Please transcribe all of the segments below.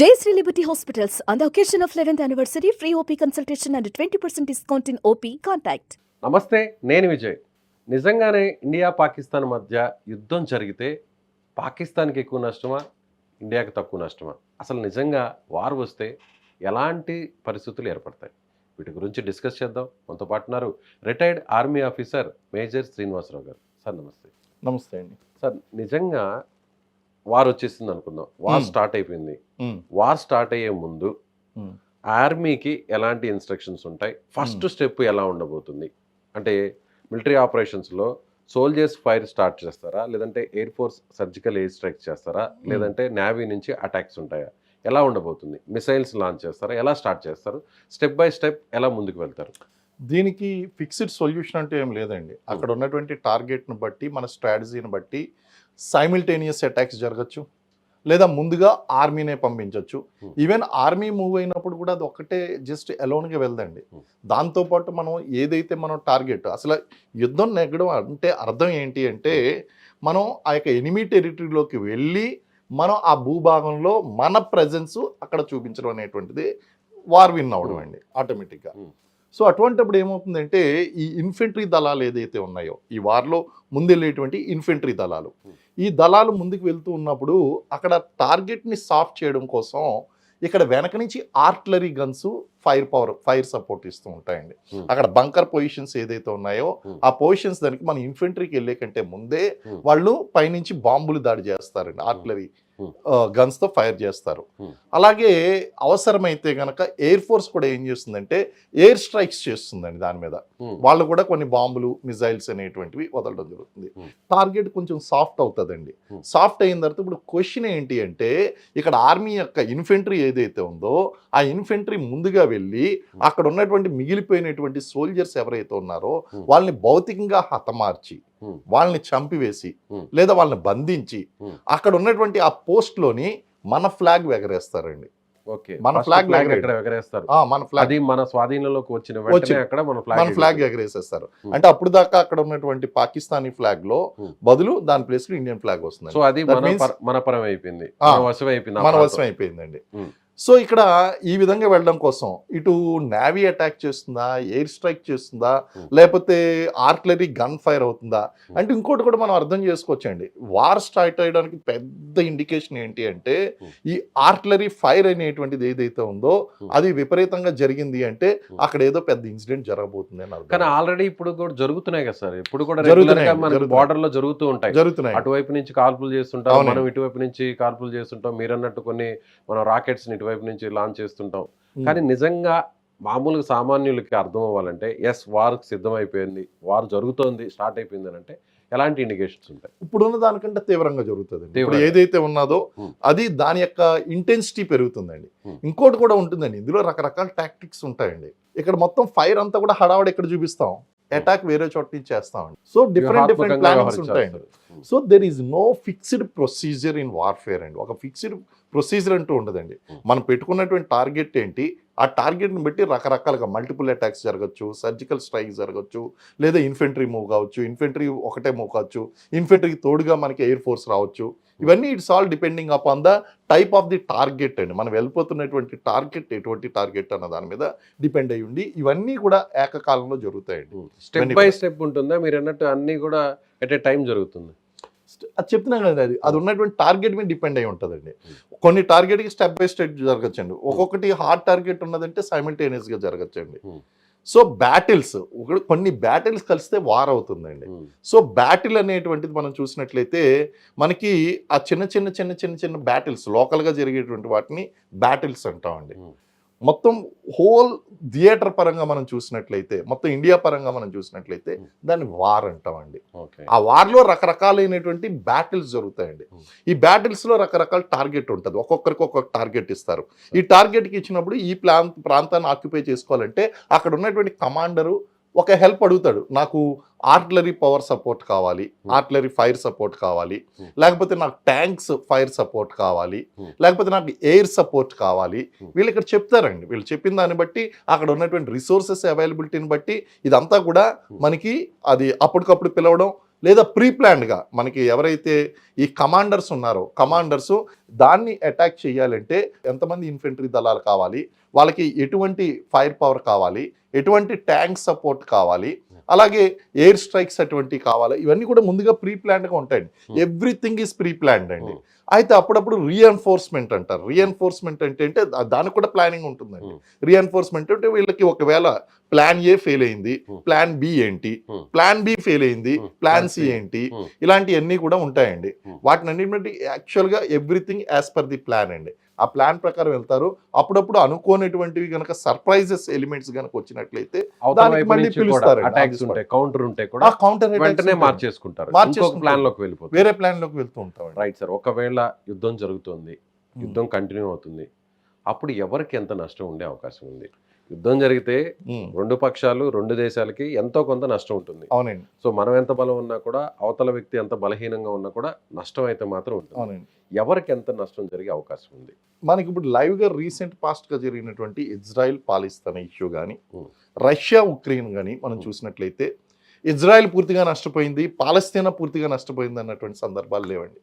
Jayasree Liberty Hospitals, on the occasion of 11th anniversary, free OP consultation and 20% discount in OP. Contact. నమస్తే నేను విజయ్. నిజంగానే India Pakistan మధ్య యుద్ధం జరిగితే పాకిస్తాన్కి ఎక్కువ నష్టమా ఇండియాకి తక్కువ నష్టమా? అసలు నిజంగా వార్ వస్తే ఎలాంటి పరిస్థితులు ఏర్పడతాయి? వీటి గురించి డిస్కస్ చేద్దాం. మనతో పాటు ఉన్నారు retired army officer major Srinivasarao గారు. సార్ నమస్తే. నమస్తే అండి. సార్ నిజంగా వార్ వచ్చేసింది అనుకుందాం. వార్. స్టార్ట్ అయిపోయింది. వార్ స్టార్ట్ అయ్యే ముందు ఆర్మీకి ఎలాంటి ఇన్స్ట్రక్షన్స్ ఉంటాయి? ఫస్ట్ స్టెప్ ఎలా ఉండబోతుంది? అంటే మిలిటరీ ఆపరేషన్స్లో సోల్జర్స్ ఫైర్ స్టార్ట్ చేస్తారా? లేదంటే air force surgical air strike చేస్తారా? లేదంటే నేవీ నుంచి అటాక్స్ ఉంటాయా? ఎలా ఉండబోతుంది? మిసైల్స్ లాంచ్ చేస్తారా? ఎలా స్టార్ట్ చేస్తారు? స్టెప్ బై స్టెప్ ఎలా ముందుకు వెళ్తారు? దీనికి ఫిక్స్డ్ సొల్యూషన్ అంటే ఏం లేదండి. అక్కడ ఉన్నటువంటి టార్గెట్ను బట్టి మన స్ట్రాటజీని బట్టి సైమిల్టేనియస్ అటాక్స్ జరగచ్చు లేదా ముందుగా ఆర్మీనే పంపించవచ్చు Hmm. ఈవెన్ ఆర్మీ మూవ్ అయినప్పుడు కూడా అది ఒకటే జస్ట్ అలోన్గా వెళ్దండి Hmm. దాంతోపాటు మనం ఏదైతే మనం టార్గెట్ అసలు యుద్ధం నెగ్గడం అంటే అర్థం ఏంటి అంటే మనం ఆ యొక్క ఎనిమీ టెరిటరీలోకి వెళ్ళి మనం ఆ భూభాగంలో మన ప్రజెన్స్ అక్కడ చూపించడం అనేటువంటిది వార్ విన్ అవడం Hmm. అండి ఆటోమేటిక్గా Hmm. సో అటువంటిప్పుడు ఏమవుతుందంటే ఈ ఇన్ఫెంట్రీ దళాలు ఏదైతే ఉన్నాయో ఈ వార్లో ముందెళ్ళేటువంటి ఇన్ఫెంట్రీ దళాలు Hmm. ఈ దళాలు ముందుకు వెళ్తూ ఉన్నప్పుడు అక్కడ టార్గెట్ని సాఫ్ట్ చేయడం కోసం ఇక్కడ వెనక నుంచి artillery guns fire power fire support ఇస్తూ ఉంటాయండి Hmm. అక్కడ బంకర్ పొజిషన్స్ ఏదైతే ఉన్నాయో Hmm. ఆ పొజిషన్స్ దానికి మన ఇన్ఫెంట్రీకి వెళ్ళే కంటే ముందే Hmm. వాళ్ళు పైనుంచి బాంబులు దాడి చేస్తారండి ఆర్టిలరీ Hmm. గన్స్తో ఫైర్ చేస్తారు. అలాగే అవసరమైతే గనక ఎయిర్ ఫోర్స్ కూడా ఏం చేస్తుందంటే ఎయిర్ స్ట్రైక్స్ చేస్తుందండి దాని మీద. వాళ్ళు కూడా కొన్ని బాంబులు మిజైల్స్ అనేటువంటివి వదలడం జరుగుతుంది. టార్గెట్ కొంచెం సాఫ్ట్ అవుతుందండి. సాఫ్ట్ అయిన తర్వాత ఇప్పుడు క్వశ్చన్ ఏంటి అంటే ఇక్కడ ఆర్మీ యొక్క ఇన్ఫెంట్రీ ఏదైతే ఉందో ఆ ఇన్ఫెంట్రీ ముందుగా వెళ్ళి అక్కడ ఉన్నటువంటి మిగిలిపోయినటువంటి సోల్జర్స్ ఎవరైతే ఉన్నారో. వాళ్ళని భౌతికంగా హతమార్చి. వాళ్ళని చంపివేసి. లేదా వాళ్ళని బంధించి. అక్కడ ఉన్నటువంటి ఆ పోస్ట్లోని మన ఫ్లాగ్ ఎగరేస్తారండి ఓకే మన. ఎక్కడ ఎగరేస్తారు మన ఫ్లాగ్ మన స్వాధీనంలోకి వచ్చిన అక్కడ మన మన ఫ్లాగ్ ఫ్లాగ్ ఎగరేసేస్తారు. అంటే అప్పుడు దాకా అక్కడ ఉన్నటువంటి పాకిస్తానీ ఫ్లాగ్లో. బదులు దాని ప్లేస్లో ఇండియన్ ఫ్లాగ్ వస్తుంది సో అది మన పర- మన అయిపోయింది మన వశం అయిపోయింది ఆ మన ప్రాంతం. వశం అయిపోయిందండి. సో ఇక్కడ ఈ విధంగా వెళ్ళడం కోసం ఇటు నేవీ అటాక్ చేస్తుందా ఎయిర్ స్ట్రైక్ చేస్తుందా. లేకపోతే ఆర్టిలరీ గన్ ఫైర్ అవుతుందా అంటే ఇంకోటి కూడా మనం అర్థం చేసుకోవచ్చండి వార్ స్టార్ట్ అయ్యడానికి పెద్ద ఇండికేషన్ ఏంటి అంటే. ఈ ఆర్టిలరీ ఫైర్ అనేటువంటిది ఏదైతే ఉందో. అది విపరీతంగా జరిగింది అంటే. అక్కడ ఏదో పెద్ద ఇన్సిడెంట్ జరగబోతుంది అని కానీ ఆల్రెడీ ఇప్పుడు కూడా జరుగుతున్నాయి కదా సార్ ఇప్పుడు కూడా జరుగుతున్నాయి, మన. బార్డర్లో జరుగుతూ ఉంటాయి జరుగుతున్నాయి అటువైపు నుంచి కాల్పులు చేస్తుంటాం. మనం ఇటువైపు నుంచి కాల్పులు చేస్తుంటాం మీరు అన్నట్టు కొన్ని మనం రాకెట్స్ ఇటువైపు నుంచి లాంచ్ చేస్తుంటాం. కానీ నిజంగా మామూలుగా సామాన్యులకి అర్థం అవ్వాలంటే ఎస్ వార్ సిద్ధమైపోయింది వార్ జరుగుతోంది స్టార్ట్ అయిపోయింది అని అంటే ఎలాంటి ఇండికేషన్స్ ఉంటాయి ఇప్పుడున్న దానికంటే తీవ్రంగా జరుగుతుంది ఇప్పుడు. ఏదైతే ఉన్నదో. అది దాని యొక్క ఇంటెన్సిటీ పెరుగుతుందండి. ఇంకోటి కూడా ఉంటుందండి ఇందులో రకరకాల టాక్టిక్స్ ఉంటాయండి ఇక్కడ మొత్తం ఫైర్ అంతా కూడా హడావడి ఇక్కడ చూపిస్తాం అటాక్ వేరే చోట నుంచి చేస్తామండి. సో డిఫరెంట్ డిఫరెంట్ ప్లానింగ్స్ ఉంటాయండి. So there is no fixed procedure in warfare అండి. ఒక ఫిక్స్డ్ ప్రొసీజర్ అంటూ ఉండదండి. Hmm. మనం పెట్టుకున్నటువంటి టార్గెట్ ఏంటి? ఆ టార్గెట్ని బట్టి రకరకాలుగా మల్టిపుల్ అటాక్స్ జరగచ్చు సర్జికల్ స్ట్రైక్ జరగచ్చు లేదా ఇన్ఫెంట్రీ మూవ్ కావచ్చు ఇన్ఫెంట్రీ ఒకటే మూవ్ కావచ్చు ఇన్ఫెంట్రీకి తోడుగా మనకి ఎయిర్ ఫోర్స్ రావచ్చు. ఇవన్నీ it's all depending upon the type of the target అండి. మనం వెళ్ళిపోతున్నటువంటి టార్గెట్ ఎటువంటి టార్గెట్ అన్న దాని మీద డిపెండ్ అయ్యి ఉండి ఇవన్నీ కూడా ఏకకాలంలో జరుగుతాయండి. Step by. స్టెప్ ఉంటుందా? మీరు అన్నట్టు అన్ని కూడా ఎట్ ఏ టైం జరుగుతుంది. అది చెప్తున్నాం కదా అది అది ఉన్నటువంటి టార్గెట్ మీద డిపెండ్ అయి ఉంటుందండి. కొన్ని టార్గెట్కి స్టెప్ బై స్టెప్ జరగచ్చండి ఒక్కొక్కటి హార్డ్ టార్గెట్ ఉన్నదంటే సైమిల్టేనియస్గా జరగచ్చండి. సో బ్యాటిల్స్ కొన్ని బ్యాటిల్స్ కలిస్తే వార్ అవుతుందండి. సో బ్యాటిల్ అనేటువంటిది మనం చూసినట్లయితే మనకి ఆ చిన్న చిన్న చిన్న చిన్న చిన్న బ్యాటిల్స్ లోకల్గా జరిగేటువంటి వాటిని బ్యాటిల్స్ అంటామండి. మొత్తం హోల్ థియేటర్ పరంగా మనం చూసినట్లయితే మొత్తం ఇండియా పరంగా మనం చూసినట్లయితే Hmm. దాన్ని వార్ అంటామండి. ఆ వార్లో రకరకాలైనటువంటి బ్యాటిల్స్ జరుగుతాయండి. Hmm. ఈ బ్యాటిల్స్లో రకరకాల టార్గెట్ ఉంటుంది. ఒక్కొక్కరికి ఒక్కొక్క టార్గెట్ ఇస్తారు. ఈ టార్గెట్కి ఇచ్చినప్పుడు ఈ ప్రాంత ప్రాంతాన్ని ఆక్యుపై చేసుకోవాలంటే అక్కడ ఉన్నటువంటి కమాండరు ఒక హెల్ప్ అడుగుతాడు నాకు ఆర్టిలరీ పవర్ సపోర్ట్ కావాలి Hmm. ఆర్టిలరీ ఫైర్ సపోర్ట్ కావాలి Hmm. లేకపోతే నాకు ట్యాంక్స్ ఫైర్ సపోర్ట్ కావాలి Hmm. లేకపోతే నాకు ఎయిర్ సపోర్ట్ కావాలి. వీళ్ళు ఇక్కడ చెప్తారండి వీళ్ళు చెప్పిన దాన్ని బట్టి అక్కడ ఉన్నటువంటి రిసోర్సెస్ అవైలబిలిటీని బట్టి ఇదంతా కూడా. మనకి అది అప్పటికప్పుడు పిలవడం లేదా ప్రీ ప్లాన్డ్గా మనకి ఎవరైతే ఈ కమాండర్స్ ఉన్నారో కమాండర్స్ దాన్ని అటాక్ చేయాలంటే ఎంతమంది ఇన్ఫెంట్రీ దళాలు కావాలి? వాళ్ళకి ఎటువంటి ఫైర్ పవర్ కావాలి? ఎటువంటి ట్యాంక్ సపోర్ట్ కావాలి? అలాగే ఎయిర్ స్ట్రైక్స్ అటువంటివి కావాలి ఇవన్నీ కూడా ముందుగా ప్రీ గా ఉంటాయండి Hmm. Everything is pre planned అండి Hmm. అయితే అప్పుడప్పుడు రీఎన్ఫోర్స్మెంట్ అంటారు రీఎన్ఫోర్స్మెంట్ అంటే అంటే దానికి కూడా ప్లానింగ్ ఉంటుందండి Hmm. రీఎన్ఫోర్స్మెంట్ అంటే వీళ్ళకి ఒకవేళ ప్లాన్ ఏ ఫెయిల్ అయింది Hmm. ప్లాన్ బి ఏంటి Hmm. ప్లాన్ బి ఫెయిల్ అయింది Hmm. Plan C. ఏంటి Hmm. ఇలాంటివన్నీ కూడా ఉంటాయండి Hmm. వాటిని అన్నింటి యాక్చువల్గా everything as per the plan అండి ఆ ప్లాన్ ప్రకారం వెళ్తారు. అప్పుడప్పుడు అనుకోనటువంటివి కనుక సర్ప్రైజెస్ ఎలిమెంట్స్ కనుక వచ్చినట్లయితే దానికి మళ్ళీ అటాక్స్ ఉంటాయి కౌంటర్ ఉంటాయి ఆ కూడా కౌంటర్ వెంటనే మార్చేసుకుంటారు. ప్లాన్లోకి వెళ్ళిపోతారు. వేరే ప్లాన్లోకి వెళ్తూ ఉంటామండి. రైట్ సార్ ఒకవేళ యుద్ధం జరుగుతుంది Hmm. యుద్ధం కంటిన్యూ అవుతుంది అప్పుడు ఎవరికి ఎంత నష్టం ఉండే అవకాశం ఉంది? యుద్ధం జరిగితే. రెండు పక్షాలు రెండు దేశాలకి ఎంతో కొంత నష్టం ఉంటుంది అవునండి సో మనం ఎంత బలం ఉన్నా కూడా అవతల వ్యక్తి ఎంత బలహీనంగా ఉన్నా కూడా నష్టం అయితే మాత్రం ఉంటుంది అవునండి ఎవరికి ఎంత నష్టం జరిగే అవకాశం ఉంది మనకి ఇప్పుడు లైవ్గా రీసెంట్ పాస్ట్గా జరిగినటువంటి ఇజ్రాయెల్ పాలిస్తాన్ ఇష్యూ కానీ. రష్యా ఉక్రెయిన్ కానీ మనం. చూసినట్లయితే ఇజ్రాయెల్ పూర్తిగా నష్టపోయింది పాలస్తీనా పూర్తిగా నష్టపోయింది అన్నటువంటి సందర్భాలు లేవండి.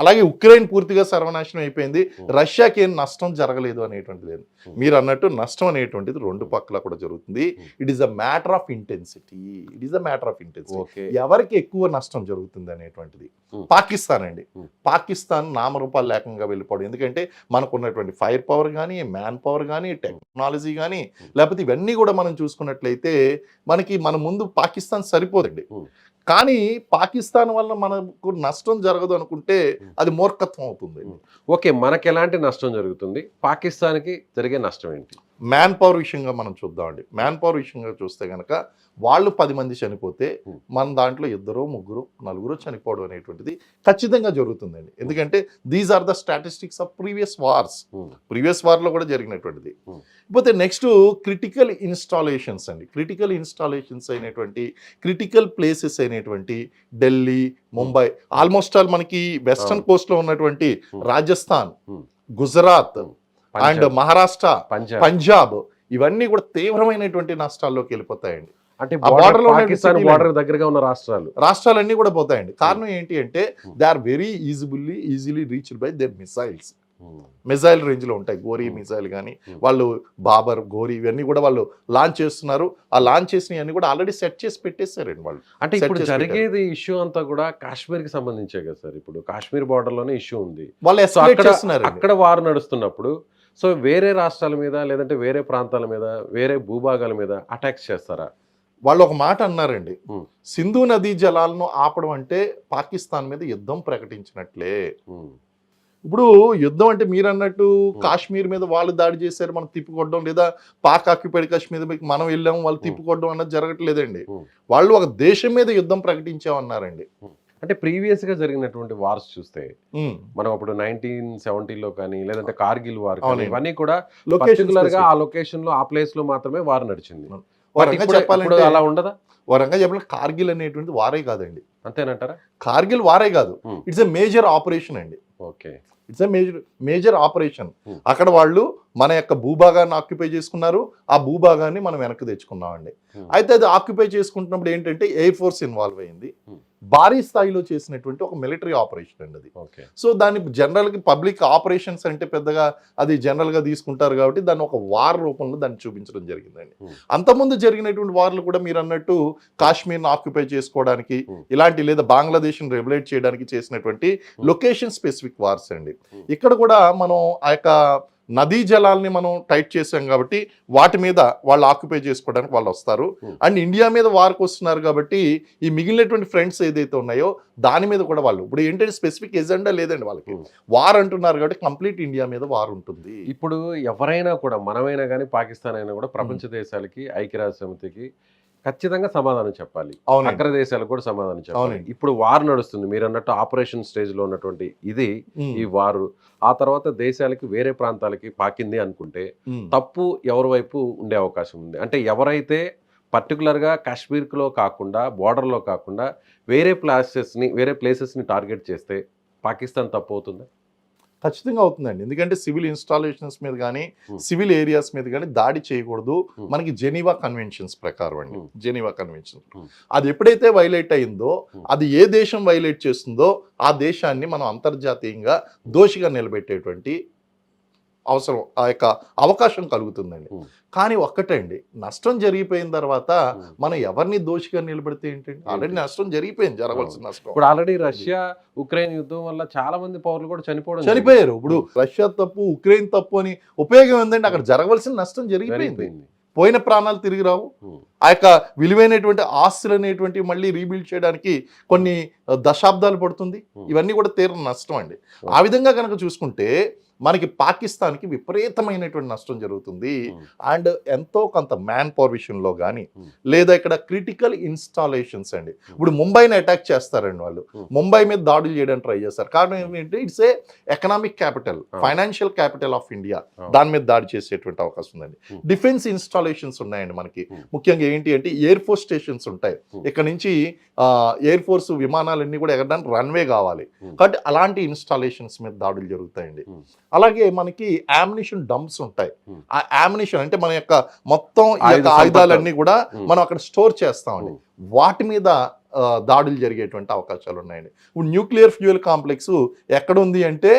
అలాగే ఉక్రెయిన్ పూర్తిగా సర్వనాశనం అయిపోయింది. రష్యాకి ఏం నష్టం జరగలేదు అనేటువంటిది. మీరు అన్నట్టు నష్టం అనేటువంటిది రెండు పక్కల కూడా జరుగుతుంది. It is a matter of intensity it is a matter of intensity ఎవరికి ఎక్కువ నష్టం జరుగుతుంది అనేటువంటిది. పాకిస్తాన్ అండి. పాకిస్తాన్ నామరూపాలు లేకుండా వెళ్ళిపోవడం ఎందుకంటే మనకు ఉన్నటువంటి ఫైర్ పవర్ కానీ మ్యాన్ పవర్ కానీ టెక్నాలజీ కానీ. లేకపోతే ఇవన్నీ కూడా మనం చూసుకున్నట్లయితే మనకి మన ముందు పాకిస్తాన్ సరిపోదండి. కానీ పాకిస్తాన్ వల్ల మనకు నష్టం జరగదు అనుకుంటే. అది మూర్ఖత్వం అవుతుంది. ఓకే మనకి ఎలాంటి నష్టం జరుగుతుంది పాకిస్తాన్కి జరిగే నష్టం ఏంటి మ్యాన్ పవర్ విషయంగా మనం చూద్దామండి మ్యాన్ పవర్ విషయంగా చూస్తే కనుక వాళ్ళు పది మంది చనిపోతే. మన దాంట్లో ఇద్దరు ముగ్గురు నలుగురు చనిపోవడం అనేటువంటిది ఖచ్చితంగా జరుగుతుందండి ఎందుకంటే these are the statistics of previous wars. Previous వార్లో కూడా జరిగినటువంటిది Hmm. పోతే నెక్స్ట్ క్రిటికల్ ఇన్స్టాలేషన్స్ అండి క్రిటికల్ ఇన్స్టాలేషన్స్ అయినటువంటి క్రిటికల్ ప్లేసెస్ అయినటువంటి ఢిల్లీ ముంబై ఆల్మోస్ట్ ఆల్ మనకి వెస్టర్న్ అవును. కోస్ట్లో ఉన్నటువంటి. రాజస్థాన్. గుజరాత్ అండ్ మహారాష్ట్ర పంజాబ్. ఇవన్నీ కూడా తీవ్రమైనటువంటి నష్టాల్లోకి వెళ్ళిపోతాయండి అంటే border లో బార్డర్ దగ్గరగా ఉన్న రాష్ట్రాలు. రాష్ట్రాలన్నీ కూడా పోతాయండి. కారణం ఏంటి అంటే Hmm. They are very easily easily reached by their missiles Hmm. Missile రేంజ్లో ఉంటాయి. గోరీ Hmm. మిసైల్ కానీ Hmm. వాళ్ళు బాబర్ గోరీ ఇవన్నీ కూడా వాళ్ళు లాంచ్ చేస్తున్నారు. ఆ లాంచ్ చేసినవి అన్ని కూడా ఆల్రెడీ సెట్ చేసి పెట్టేశారండి వాళ్ళు. అంటే ఇప్పుడు జరిగేది ఇష్యూ అంతా కూడా కాశ్మీర్కి సంబంధించే కదా సార్. ఇప్పుడు కాశ్మీర్ బార్డర్లోనే ఇష్యూ ఉంది. వాళ్ళు అక్కడ వారు నడుస్తున్నప్పుడు సో వేరే రాష్ట్రాల మీద లేదంటే వేరే ప్రాంతాల మీద వేరే భూభాగాల మీద అటాక్స్ చేస్తారా? వాళ్ళు ఒక మాట అన్నారండి. సింధు నదీ జలాలను ఆపడం అంటే పాకిస్తాన్ మీద యుద్ధం ప్రకటించినట్లే. ఇప్పుడు యుద్ధం అంటే మీరు అన్నట్టు కాశ్మీర్ మీద వాళ్ళు దాడి చేశారు మనం తిప్పుకొట్టడం లేదా పాక్ ఆక్యుపైడ్ కాశ్మీర్ మీద మనం వెళ్ళాం వాళ్ళు తిప్పుకొట్టడం అన్నది జరగట్లేదండి. వాళ్ళు ఒక దేశం మీద యుద్ధం ప్రకటించామన్నారండి. అంటే ప్రీవియస్గా జరిగినటువంటి వార్స్ చూస్తే. మనం అప్పుడు నైన్టీన్ సెవెంటీలో కానీ లేదంటే కార్గిల్ వార్ కానీ. ఇవన్నీ కూడా Location పర్టికులర్గా specific. ఆ లొకేషన్లో ఆ ప్లేస్లో మాత్రమే వార్ నడిచింది చెప్పాలంటే అలా ఉండదా వరంగా చెప్పాలంటే కార్గిల్ అనేటువంటి వారే కాదండి అంతేనంటారా కార్గిల్ వారే కాదు. ఇట్స్ ఎ మేజర్ ఆపరేషన్ అండి okay it's a major major operation. అక్కడ వాళ్ళు మన యొక్క భూభాగాన్ని ఆక్యుపై చేసుకున్నారు ఆ భూభాగాన్ని మనం వెనక్కి తెచ్చుకున్నామండి. అయితే అది ఆక్యుపై చేసుకుంటున్నప్పుడు ఏంటంటే ఎయిర్ ఫోర్స్ ఇన్వాల్వ్ అయింది. భారీ స్థాయిలో చేసినటువంటి ఒక మిలిటరీ ఆపరేషన్ అండి అది సో దాన్ని జనరల్గా పబ్లిక్ ఆపరేషన్స్ అంటే పెద్దగా అది జనరల్గా తీసుకుంటారు కాబట్టి దాన్ని ఒక వార్ రూపంలో దాన్ని చూపించడం జరిగిందండి Hmm. అంతకుముందు జరిగినటువంటి వార్లు కూడా మీరు అన్నట్టు కాశ్మీర్ని ఆక్యుపై చేసుకోవడానికి Hmm. ఇలాంటి లేదా బంగ్లాదేశ్ని రెగ్యులేట్ చేయడానికి చేసినటువంటి లొకేషన్ స్పెసిఫిక్ వార్స్ అండి Hmm. ఇక్కడ కూడా మనం ఆ యొక్క నదీ జలాల్ని మనం టైట్ చేసాం కాబట్టి వాటి మీద వాళ్ళు ఆక్యుపై చేసుకోవడానికి వాళ్ళు వస్తారు Hmm. అండ్ ఇండియా మీద వార్కి వస్తున్నారు కాబట్టి ఈ మిగిలినటువంటి ఫ్రెండ్స్ ఏదైతే ఉన్నాయో దాని మీద కూడా వాళ్ళు ఇప్పుడు ఏంటంటే స్పెసిఫిక్ ఎజెండా లేదండి వాళ్ళకి Hmm. వార్ అంటున్నారు కాబట్టి కంప్లీట్ ఇండియా మీద వార్ ఉంటుంది ఇప్పుడు ఎవరైనా కూడా మనమైనా కానీ పాకిస్తాన్ అయినా కూడా ప్రపంచ దేశాలకి ఐక్యరాజ్య సమితికి ఖచ్చితంగా సమాధానం చెప్పాలి. అగ్ర దేశాలకు కూడా సమాధానం చెప్పాలి. ఇప్పుడు వార్ నడుస్తుంది. మీరు అన్నట్టు ఆపరేషన్ స్టేజ్లో ఉన్నటువంటి ఇది ఈ వారు. ఆ తర్వాత దేశాలకి వేరే ప్రాంతాలకి పాకింది అనుకుంటే తప్పు ఎవరి వైపు ఉండే అవకాశం ఉంది? అంటే ఎవరైతే పర్టికులర్గా కాశ్మీర్లో కాకుండా బార్డర్లో కాకుండా వేరే ప్లేసెస్ని వేరే ప్లేసెస్ని టార్గెట్ చేస్తే పాకిస్తాన్ తప్పు అవుతుందా? ఖచ్చితంగా అవుతుందండి ఎందుకంటే సివిల్ ఇన్స్టాలేషన్స్ మీద కానీ. సివిల్ ఏరియాస్ మీద కానీ దాడి చేయకూడదు. మనకి జెనీవా కన్వెన్షన్స్ ప్రకారం అండి. Geneva convention. అది ఎప్పుడైతే వైలేట్ అయిందో. అది ఏ దేశం వైలేట్ చేస్తుందో ఆ దేశాన్ని మనం అంతర్జాతీయంగా దోషిగా నిలబెట్టేటువంటి అవసరం ఆ యొక్క అవకాశం కలుగుతుందండి. కానీ ఒక్కటండి నష్టం జరిగిపోయిన తర్వాత. మనం ఎవరిని దోషిగా నిలబెడితే ఏంటండి? ఆల్రెడీ? నష్టం జరిగిపోయింది జరగవలసిన నష్టం. ఇప్పుడు ఆల్రెడీ రష్యా ఉక్రెయిన్ యుద్ధం వల్ల చాలా మంది పౌరులు కూడా చనిపోవడం చనిపోయారు. ఇప్పుడు రష్యా తప్పు ఉక్రెయిన్ తప్పు అని ఉపయోగం ఏంటంటే అక్కడ జరగవలసిన నష్టం జరిగిపోయింది. పోయిన ప్రాణాలు తిరిగి రావు. ఆ యొక్క విలువైనటువంటి ఆస్తులు అనేటువంటి మళ్ళీ రీబిల్డ్ చేయడానికి కొన్ని దశాబ్దాలు పడుతుంది Hmm. ఇవన్నీ కూడా తీరని నష్టం అండి ఆ విధంగా కనుక చూసుకుంటే మనకి పాకిస్తాన్కి విపరీతమైనటువంటి నష్టం జరుగుతుంది Hmm. అండ్ ఎంతో కొంత మ్యాన్ పవర్ విషయంలో కానీ Hmm. లేదా ఇక్కడ క్రిటికల్ ఇన్స్టాలేషన్స్ అండి ఇప్పుడు ముంబైని అటాక్ చేస్తారండి వాళ్ళు Hmm. ముంబై మీద దాడులు చేయడానికి ట్రై చేస్తారు కారణం ఏంటంటే it's a economic capital. Financial capital of India. దాని మీద దాడి చేసేటువంటి అవకాశం ఉందండి Hmm. డిఫెన్స్ ఇన్స్టాలేషన్స్ ఉన్నాయండి మనకి Hmm. ముఖ్యంగా ఏంటి అంటే ఎయిర్ ఫోర్స్ స్టేషన్స్ ఉంటాయి Hmm. ఇక్కడ నుంచి ఎయిర్ ఫోర్స్ విమానాలన్నీ కూడా ఎగరడానికి రన్వే కావాలి Hmm. కాబట్టి అలాంటి ఇన్స్టాలేషన్స్ మీద దాడులు జరుగుతాయండి Hmm. అలాగే మనకి యామినేషన్ డంప్స్ ఉంటాయి. ఆ యామినేషన్ అంటే మన యొక్క మొత్తం. ఆయుధాలన్నీ కూడా. మనం అక్కడ స్టోర్ చేస్తామండి. వాటి మీద దాడులు జరిగేటువంటి అవకాశాలు ఉన్నాయండి ఇప్పుడు న్యూక్లియర్ ఫ్యూయల్ కాంప్లెక్స్ ఎక్కడ ఉంది అంటే.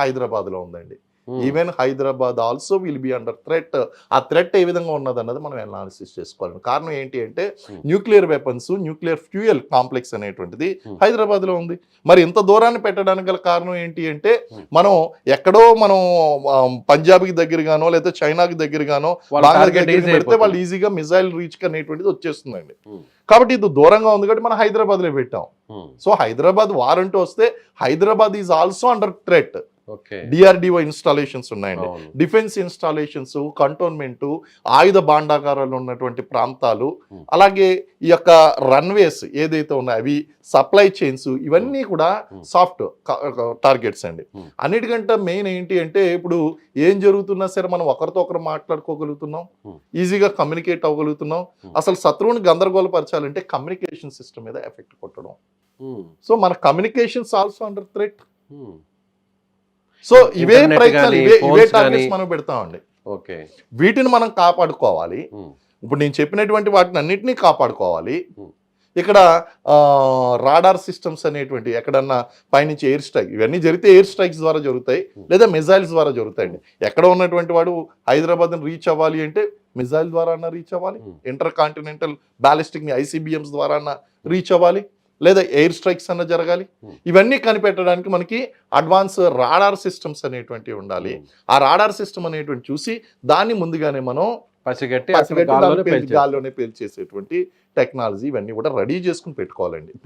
హైదరాబాద్లో ఉందండి. Even Hyderabad also will be under threat ఆ థ్రెట్ ఏ విధంగా ఉన్నది అన్నది మనం అనాలిసిస్ చేసుకోవాలి కారణం ఏంటి అంటే. Nuclear weapons nuclear fuel complex అనేటువంటిది Hmm. హైదరాబాద్లో ఉంది మరి ఇంత దూరాన్ని పెట్టడానికి గల కారణం ఏంటి అంటే Hmm. మనం ఎక్కడో మనం పంజాబ్కి దగ్గరగానో లేదా చైనాకి దగ్గరగానో బంగ్లాదేశ్ పెడితే వాళ్ళు. ఈజీగా మిజైల్ రీచ్ అనేటువంటిది వచ్చేస్తుందండి Hmm. కాబట్టి ఇది దూరంగా ఉంది కాబట్టి మనం హైదరాబాద్లో పెట్టాం. సో హైదరాబాద్ వారంటీ వస్తే Hyderabad is also under threat DRDO installations ఉన్నాయండి. డిఫెన్స్ ఇన్స్టాలేషన్స్ కంటోన్మెంట్ ఆయుధ భాండాగారాలు ఉన్నటువంటి ప్రాంతాలు. అలాగే ఈ యొక్క రన్వేస్ ఏదైతే ఉన్నాయో అవి సప్లై చైన్స్ ఇవన్నీ కూడా. సాఫ్ట్ టార్గెట్స్ అండి. అన్నిటికంటే మెయిన్ ఏంటి అంటే ఇప్పుడు ఏం జరుగుతున్నా సరే మనం ఒకరితో ఒకరు మాట్లాడుకోగలుగుతున్నాం. ఈజీగా కమ్యూనికేట్ అవ్వగలుగుతున్నాం. అసలు శత్రువుని గందరగోళపరచాలంటే కమ్యూనికేషన్ సిస్టమ్ మీద ఎఫెక్ట్ కొట్టడం. సో మన communications also under threat. So ఇవే ప్రయత్నాలు ఇవే ఇవే టార్గెట్స్. మనం పెడతామండి ఓకే వీటిని మనం కాపాడుకోవాలి Hmm. ఇప్పుడు నేను చెప్పినటువంటి వాటిని అన్నింటినీ కాపాడుకోవాలి Hmm. ఇక్కడ రాడార్ సిస్టమ్స్ అనేటువంటి ఎక్కడన్నా పైనుంచి ఎయిర్ స్ట్రైక్ ఇవన్నీ జరిగితే ఎయిర్ స్ట్రైక్స్ ద్వారా జరుగుతాయి Hmm. లేదా మిజైల్స్ ద్వారా జరుగుతాయండి ఎక్కడ ఉన్నటువంటి వాడు హైదరాబాద్ రీచ్ అవ్వాలి అంటే మిజైల్ ద్వారా అన్న రీచ్ అవ్వాలి. ఇంటర్ కాంటినెంటల్ బ్యాలిస్టిక్ ఐసీబీఎంస్ ద్వారా రీచ్ అవ్వాలి లేదా ఎయిర్ స్ట్రైక్స్ అన్న జరగాలి Hmm. ఇవన్నీ కనిపెట్టడానికి మనకి అడ్వాన్స్ రాడార్ సిస్టమ్స్ అనేటువంటివి ఉండాలి Hmm. ఆ రాడార్ సిస్టమ్ అనేటువంటి చూసి దాన్ని ముందుగానే మనం పసిగట్టి. గాల్లోనే పేల్చేసేటువంటి టెక్నాలజీ ఇవన్నీ కూడా రెడీ చేసుకుని పెట్టుకోవాలండి